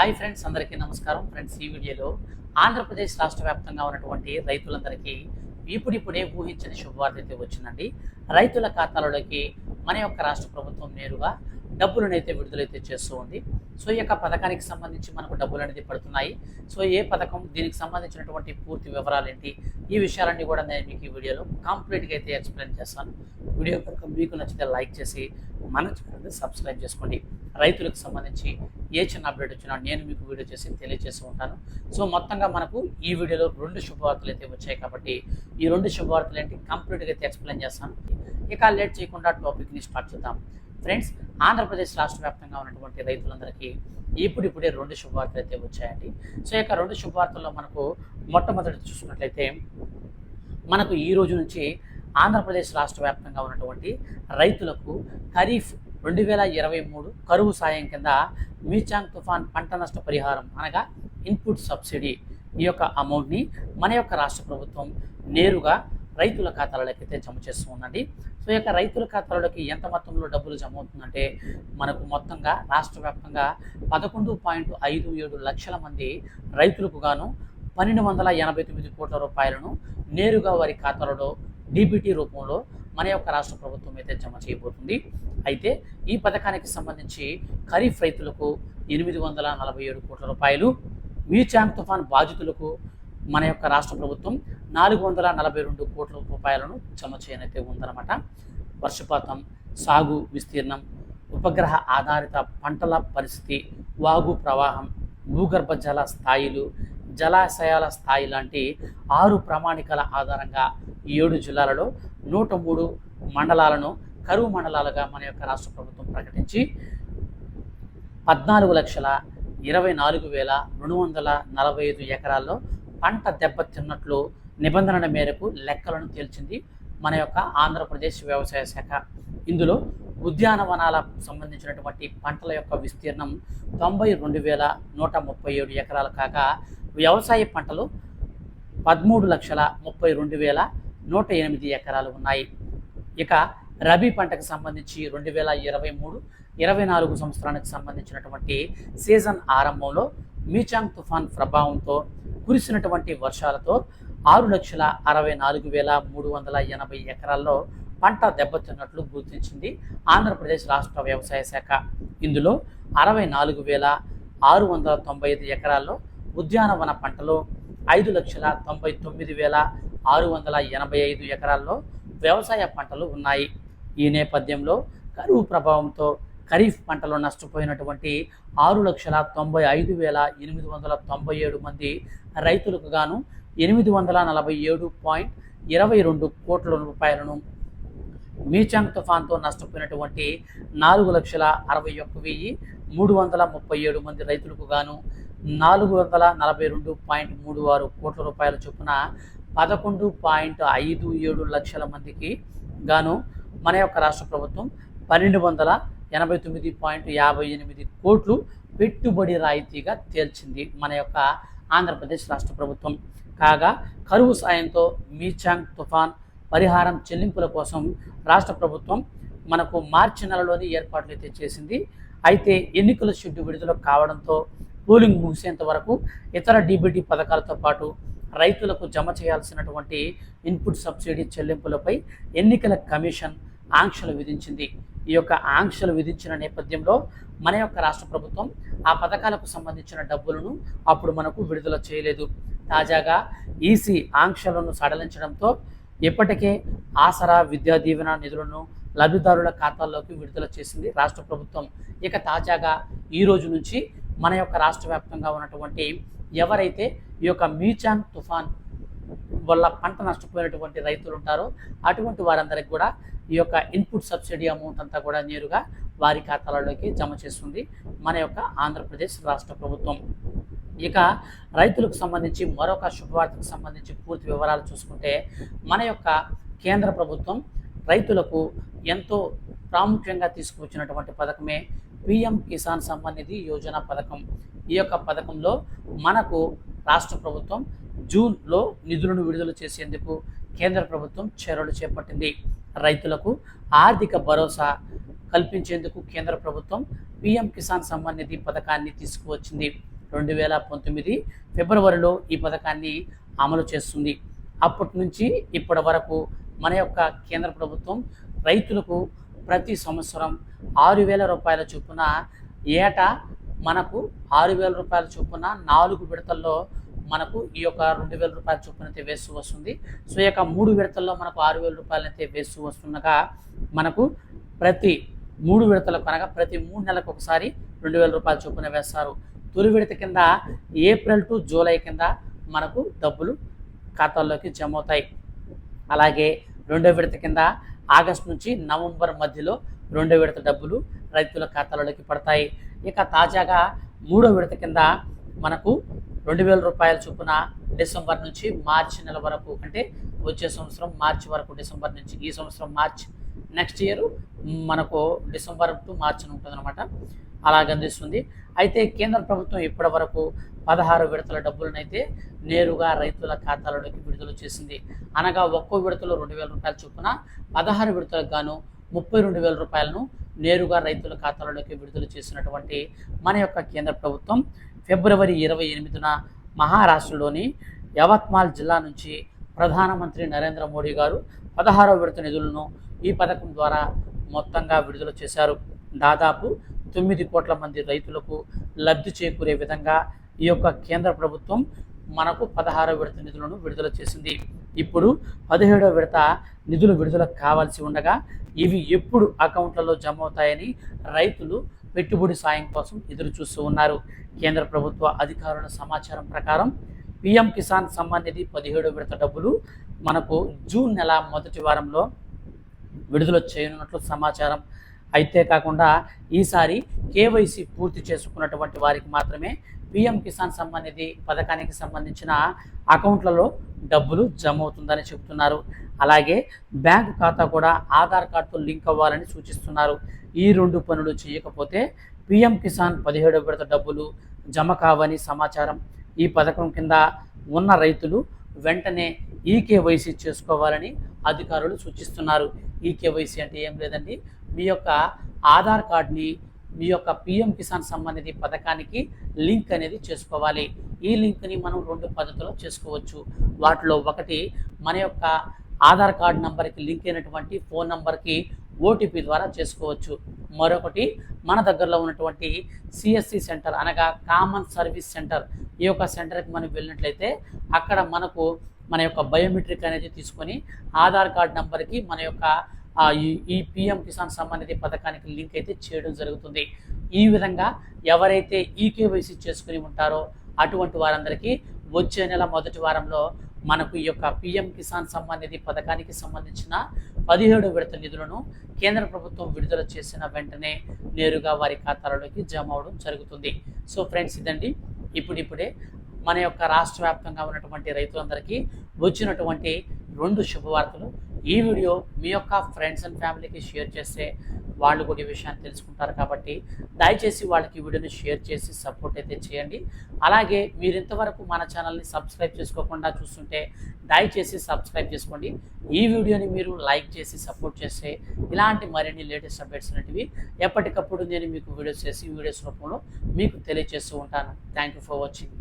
Hi friends అందరికీ నమస్కారం. Friends ఈ వీడియోలో ఆంధ్రప్రదేశ్ రాష్ట్ర వ్యాప్తంగా ఉన్నటువంటి రైతులందరికీ ఇప్పుడిప్పుడే ఊహించని శుభవార్త అయితే వచ్చిందండి. రైతుల ఖాతాలలోకి మన యొక్క రాష్ట్ర ప్రభుత్వం నేరుగా డబ్బులనైతే విడుదలైతే చేస్తూ ఉంది. సో ఈ యొక్క పథకానికి సంబంధించి మనకు డబ్బులు అనేది పడుతున్నాయి. సో ఏ పథకం దీనికి సంబంధించినటువంటి పూర్తి వివరాలు ఏంటి ఈ విషయాలన్నీ కూడా నేను మీకు ఈ వీడియోలో కంప్లీట్గా అయితే ఎక్స్ప్లెయిన్ చేస్తాను. వీడియో కనుక మీకు నచ్చితే లైక్ చేసి మన ఛానల్ని సబ్స్క్రైబ్ చేసుకోండి. రైతులకు సంబంధించి ఏ చిన్న అప్డేట్ వచ్చినా నేను మీకు వీడియో చేసి తెలియజేస్తూ ఉంటాను. సో మొత్తంగా మనకు ఈ వీడియోలో రెండు శుభవార్తలు అయితే వచ్చాయి కాబట్టి ఈ రెండు శుభవార్తలు ఏంటి? కంప్లీట్గా అయితే ఎక్స్ప్లెయిన్ చేస్తాను. ఇక లేట్ చేయకుండా టాపిక్ని స్టార్ట్ చేద్దాం. ఫ్రెండ్స్ ఆంధ్రప్రదేశ్ రాష్ట్ర వ్యాప్తంగా ఉన్నటువంటి రైతులందరికీ ఇప్పుడిప్పుడే రెండు శుభవార్తలు అయితే వచ్చాయండి. సో ఈ యొక్క రెండు శుభవార్తల్లో మనకు మొట్టమొదటి చూసుకున్నట్లయితే మనకు ఈ రోజు నుంచి ఆంధ్రప్రదేశ్ రాష్ట్ర వ్యాప్తంగా ఉన్నటువంటి రైతులకు ఖరీఫ్ రెండు వేల ఇరవై మూడు కరువు సాయం కింద మీచాంగ్ తుఫాన్ పంట నష్ట పరిహారం అనగా ఇన్పుట్ సబ్సిడీ ఈ యొక్క అమౌంట్ని మన యొక్క రాష్ట్ర ప్రభుత్వం నేరుగా రైతుల ఖాతాలలోకి అయితే జమ చేస్తూ ఉందండి. సో ఈ యొక్క రైతుల ఖాతాలలోకి ఎంత మొత్తంలో డబ్బులు జమ అవుతుందంటే మనకు మొత్తంగా రాష్ట్ర వ్యాప్తంగా పదకొండు పాయింట్ ఐదు ఏడు లక్షల మంది రైతులకు గాను పన్నెండు వందల ఎనభై తొమ్మిది కోట్ల రూపాయలను నేరుగా వారి ఖాతాలలో డీబీటీ రూపంలో మన యొక్క రాష్ట్ర ప్రభుత్వం అయితే జమ చేయబోతుంది. అయితే ఈ పథకానికి సంబంధించి ఖరీఫ్ రైతులకు ఎనిమిది వందల నలభై ఏడు కోట్ల రూపాయలు మీచాంగ్ తుఫాన్ బాధితులకు మన యొక్క రాష్ట్ర ప్రభుత్వం నాలుగు వందల నలభై రెండు కోట్ల రూపాయలను జమ చేయనైతే ఉందన్నమాట. వర్షపాతం సాగు విస్తీర్ణం ఉపగ్రహ ఆధారిత పంటల పరిస్థితి వాగు ప్రవాహం భూగర్భ జల స్థాయిలు జలాశయాల స్థాయి లాంటి ఆరు ప్రామాణికాల ఆధారంగా ఏడు జిల్లాలలో నూట మూడు మండలాలను కరువు మండలాలుగా మన యొక్క రాష్ట్ర ప్రభుత్వం ప్రకటించి పద్నాలుగు లక్షల ఇరవై నాలుగు వేల రెండు వందల నలభై ఐదు ఎకరాల్లో పంట దెబ్బతిన్నట్లు నిబంధనల మేరకు లెక్కలను తేల్చింది మన యొక్క ఆంధ్రప్రదేశ్ వ్యవసాయ శాఖ. ఇందులో ఉద్యానవనాలకు సంబంధించినటువంటి పంటల యొక్క విస్తీర్ణం తొంభై రెండు వేల నూట ముప్పై ఏడు ఎకరాలు కాగా వ్యవసాయ పంటలు పదమూడు లక్షల ముప్పై రెండు వేల నూట ఎనిమిది ఎకరాలు ఉన్నాయి. ఇక రబీ పంటకు సంబంధించి రెండు వేల ఇరవై మూడు ఇరవై నాలుగు సంవత్సరానికి సంబంధించినటువంటి సీజన్ ఆరంభంలో మీచాంగ్ తుఫాన్ ప్రభావంతో కురిసినటువంటి వర్షాలతో ఆరు లక్షల అరవై నాలుగు వేల మూడు వందల ఎనభై ఎకరాల్లో పంట దెబ్బతిన్నట్లు గుర్తించింది ఆంధ్రప్రదేశ్ రాష్ట్ర వ్యవసాయ శాఖ. ఇందులో అరవై నాలుగు వేల ఆరు వందల తొంభై ఐదు ఎకరాల్లో ఉద్యానవన పంటలు ఐదు లక్షల తొంభై తొమ్మిది వేల ఆరు వందల ఎనభై ఐదు ఎకరాల్లో వ్యవసాయ పంటలు ఉన్నాయి. ఈ నేపథ్యంలో కరువు ప్రభావంతో ఖరీఫ్ పంటలో నష్టపోయినటువంటి ఆరు లక్షల తొంభై ఐదు వేల ఎనిమిది వందల తొంభై ఏడు మంది రైతులకు గాను ఎనిమిది వందల నలభై ఏడు పాయింట్ ఇరవై రెండు కోట్ల రూపాయలను మీచాంగ్ తుఫాన్తో నష్టపోయినటువంటి నాలుగు లక్షల అరవై ఒక్క వెయ్యి మూడు వందల ముప్పై ఏడు మంది రైతులకు గాను నాలుగు వందల నలభై రెండు పాయింట్ మూడు ఆరు కోట్ల రూపాయల చొప్పున పదకొండు పాయింట్ ఐదు ఏడు లక్షల మందికి గాను మన యొక్క రాష్ట్ర ప్రభుత్వం పన్నెండు వందల ఎనభై తొమ్మిది పాయింట్ యాభై ఎనిమిది కోట్లు పెట్టుబడి రాయితీగా తేల్చింది మన యొక్క ఆంధ్రప్రదేశ్ రాష్ట్ర ప్రభుత్వం. కాగా కరువు సాయంతో మీచాంగ్ తుఫాన్ పరిహారం చెల్లింపుల కోసం రాష్ట్ర ప్రభుత్వం మనకు మార్చి నెలలోని ఏర్పాట్లు అయితే చేసింది. అయితే ఎన్నికల షెడ్యూల్ విడుదల కావడంతో పోలింగ్ ముగిసేంత వరకు ఇతర డీబీటీ పథకాలతో పాటు రైతులకు జమ చేయాల్సినటువంటి ఇన్పుట్ సబ్సిడీ చెల్లింపులపై ఎన్నికల కమిషన్ ఆంక్షలు విధించింది. ఈ యొక్క ఆంక్షలు విధించిన నేపథ్యంలో మన యొక్క రాష్ట్ర ప్రభుత్వం ఆ పథకాలకు సంబంధించిన డబ్బులను అప్పుడు మనకు విడుదల చేయలేదు. తాజాగా ఈసీ ఆంక్షలను సడలించడంతో ఇప్పటికే ఆసరా విద్యా దీవెన నిధులను లబ్ధిదారుల ఖాతాల్లోకి విడుదల చేసింది రాష్ట్ర ప్రభుత్వం. ఇక తాజాగా ఈ రోజు నుంచి మన యొక్క రాష్ట్ర వ్యాప్తంగా ఉన్నటువంటి ఎవరైతే ఈ యొక్క మీచాన్ తుఫాన్ వల్ల పంట నష్టపోయినటువంటి రైతులు ఉంటారో అటువంటి వారందరికి కూడా ఈ యొక్క ఇన్పుట్ సబ్సిడీ అమౌంట్ అంతా కూడా నేరుగా వారి ఖాతాలలోకి జమ చేస్తుంది మన యొక్క ఆంధ్రప్రదేశ్ రాష్ట్ర ప్రభుత్వం. ఇక రైతులకు సంబంధించి మరొక శుభవార్తకు సంబంధించి పూర్తి వివరాలు చూసుకుంటే మన యొక్క కేంద్ర ప్రభుత్వం రైతులకు ఎంతో ప్రాముఖ్యంగా తీసుకువచ్చినటువంటి పథకమే పిఎం కిసాన్ సమ్మాన్ నిధి యోజన పథకం. ఈ యొక్క పథకంలో మనకు రాష్ట్ర ప్రభుత్వం జూన్లో నిధులను విడుదల చేసేందుకు కేంద్ర ప్రభుత్వం చర్యలు చేపట్టింది. రైతులకు ఆర్థిక భరోసా కల్పించేందుకు కేంద్ర ప్రభుత్వం పిఎం కిసాన్ సమ్మాన్ నిధి పథకాన్ని తీసుకువచ్చింది. రెండు వేల పంతొమ్మిది ఫిబ్రవరిలో ఈ పథకాన్ని అమలు చేస్తుంది. అప్పటి నుంచి ఇప్పటి వరకు మన యొక్క కేంద్ర ప్రభుత్వం రైతులకు ప్రతి సంవత్సరం ఆరు వేల రూపాయల చొప్పున ఏటా మనకు ఆరు వేల రూపాయల చొప్పున నాలుగు విడతల్లో మనకు ఈ యొక్క రెండు వేల రూపాయల చొప్పున అయితే వేస్తూ వస్తుంది. సో ఈ యొక్క మూడు విడతల్లో మనకు ఆరు వేల రూపాయలు అయితే వేస్తూ వస్తుండగా మనకు ప్రతి మూడు విడతలకు అనగా ప్రతి మూడు నెలలకు ఒకసారి రెండు వేల రూపాయల చొప్పున వేస్తారు. తొలి విడత కింద ఏప్రిల్ టు జూలై కింద మనకు డబ్బులు ఖాతాల్లోకి జమ అవుతాయి అలాగే రెండో విడత కింద ఆగస్టు నుంచి నవంబర్ మధ్యలో రెండో విడత డబ్బులు రైతుల ఖాతాలలోకి పడతాయి. ఇక తాజాగా మూడో విడత కింద మనకు రెండు వేల రూపాయల చొప్పున డిసెంబర్ నుంచి మార్చి నెల వరకు అంటే వచ్చే సంవత్సరం మార్చి వరకు డిసెంబర్ నుంచి ఈ సంవత్సరం మార్చ్ నెక్స్ట్ ఇయర్ మనకు డిసెంబర్ టు మార్చి ఉంటుంది అనమాట అలాగ అందిస్తుంది. అయితే కేంద్ర ప్రభుత్వం ఇప్పటి వరకు పదహారు విడతల డబ్బులనైతే నేరుగా రైతుల ఖాతాలలోకి విడుదల చేసింది. అనగా ఒక్కో విడతలో రెండు వేల రూపాయల చొప్పున పదహారు విడతలకు గాను ముప్పై రెండు వేల రూపాయలను నేరుగా రైతుల ఖాతాలలోకి విడుదల చేసినటువంటి మన యొక్క కేంద్ర ప్రభుత్వం ఫిబ్రవరి ఇరవై ఎనిమిదిన మహారాష్ట్రలోని యవత్మాల్ జిల్లా నుంచి ప్రధానమంత్రి నరేంద్ర మోడీ గారు పదహారవ విడత నిధులను ఈ పథకం ద్వారా మొత్తంగా విడుదల చేశారు. దాదాపు తొమ్మిది కోట్ల మంది రైతులకు లబ్ధి చేకూరే విధంగా ఈ యొక్క కేంద్ర ప్రభుత్వం మనకు పదహారో విడత నిధులను విడుదల చేసింది. ఇప్పుడు పదిహేడవ విడత నిధులు విడుదల కావాల్సి ఉండగా ఇవి ఎప్పుడు అకౌంట్లలో జమ అవుతాయని రైతులు పెట్టుబడి సాయం కోసం ఎదురు చూస్తూ ఉన్నారు. కేంద్ర ప్రభుత్వ అధికారుల సమాచారం ప్రకారం పిఎం కిసాన్ సమ్మాన్ నిధి పదిహేడో విడత డబ్బులు మనకు జూన్ నెల మొదటి వారంలో విడుదల చేయనున్నట్లు సమాచారం అయితే కాకుండా ఈసారి కేవైసీ పూర్తి చేసుకున్నటువంటి వారికి మాత్రమే పిఎం కిసాన్ సంబంధించి పథకానికి సంబంధించిన అకౌంట్లలో డబ్బులు జమ అవుతుందని చెబుతున్నారు అలాగే బ్యాంకు ఖాతా కూడా ఆధార్ కార్డుతో లింక్ అవ్వాలని సూచిస్తున్నారు. ఈ రెండు పనులు చేయకపోతే పిఎం కిసాన్ పదిహేడు విడత డబ్బులు జమ కావని సమాచారం. ఈ పథకం కింద ఉన్న రైతులు వెంటనే ఈకేవైసీ చేసుకోవాలని అధికారులు సూచిస్తున్నారు. ఈకేవైసీ అంటే ఏం లేదండి మీ యొక్క ఆధార్ కార్డ్ని మీ యొక్క పిఎం కిసాన్ సంబంధిత పథకానికి లింక్ అనేది చేసుకోవాలి. ఈ లింక్ని మనం రెండు పద్ధతుల్లో చేసుకోవచ్చు. వాటిలో ఒకటి మన యొక్క ఆధార్ కార్డ్ నంబర్కి లింక్ అయినటువంటి ఫోన్ నంబర్కి ఓటీపీ ద్వారా చేసుకోవచ్చు. మరొకటి మన దగ్గరలో ఉన్నటువంటి సిఎస్సి సెంటర్ అనగా కామన్ సర్వీస్ సెంటర్. ఈ యొక్క సెంటర్కి మనం వెళ్ళినట్లయితే అక్కడ మనకు మన యొక్క బయోమెట్రిక్ అనేది తీసుకొని ఆధార్ కార్డ్ నెంబర్కి మన యొక్క ఈ ఈ పిఎం కిసాన్ సంబంధిత పథకానికి లింక్ అయితే చేయడం జరుగుతుంది. ఈ విధంగా ఎవరైతే ఈకేవైసీ చేసుకుని ఉంటారో అటువంటి వారందరికీ వచ్చే నెల మొదటి వారంలో మనకు ఈ యొక్క పిఎం కిసాన్ సమ్మాన్ నిధి పథకానికి సంబంధించిన పదిహేడు విడత నిధులను కేంద్ర ప్రభుత్వం విడుదల చేసిన వెంటనే నేరుగా వారి ఖాతాలలోకి జమ అవడం జరుగుతుంది. సో ఫ్రెండ్స్ ఇదండి. ఇప్పుడిప్పుడే మన యొక్క రాష్ట్ర వ్యాప్తంగా ఉన్నటువంటి రైతులందరికీ వచ్చినటువంటి రెండు శుభవార్తలు. ఈ వీడియో మీ యొక్క ఫ్రెండ్స్ అండ్ ఫ్యామిలీకి షేర్ చేస్తే వాళ్ళు కూడా ఈ విషయాన్ని తెలుసుకుంటారు కాబట్టి దయచేసి వాళ్ళకి ఈ వీడియోని షేర్ చేసి సపోర్ట్ అయితే చేయండి. అలాగే మీరు ఇంతవరకు మన ఛానల్ని సబ్స్క్రైబ్ చేసుకోకుండా చూస్తుంటే దయచేసి సబ్స్క్రైబ్ చేసుకోండి. ఈ వీడియోని మీరు లైక్ చేసి సపోర్ట్ చేస్తే ఇలాంటి మరిన్ని లేటెస్ట్ అప్డేట్స్ అనేటివి ఎప్పటికప్పుడు నేను మీకు వీడియోస్ చేసి వీడియోస్ రూపంలో మీకు తెలియజేస్తూ ఉంటాను. Thank you for watching.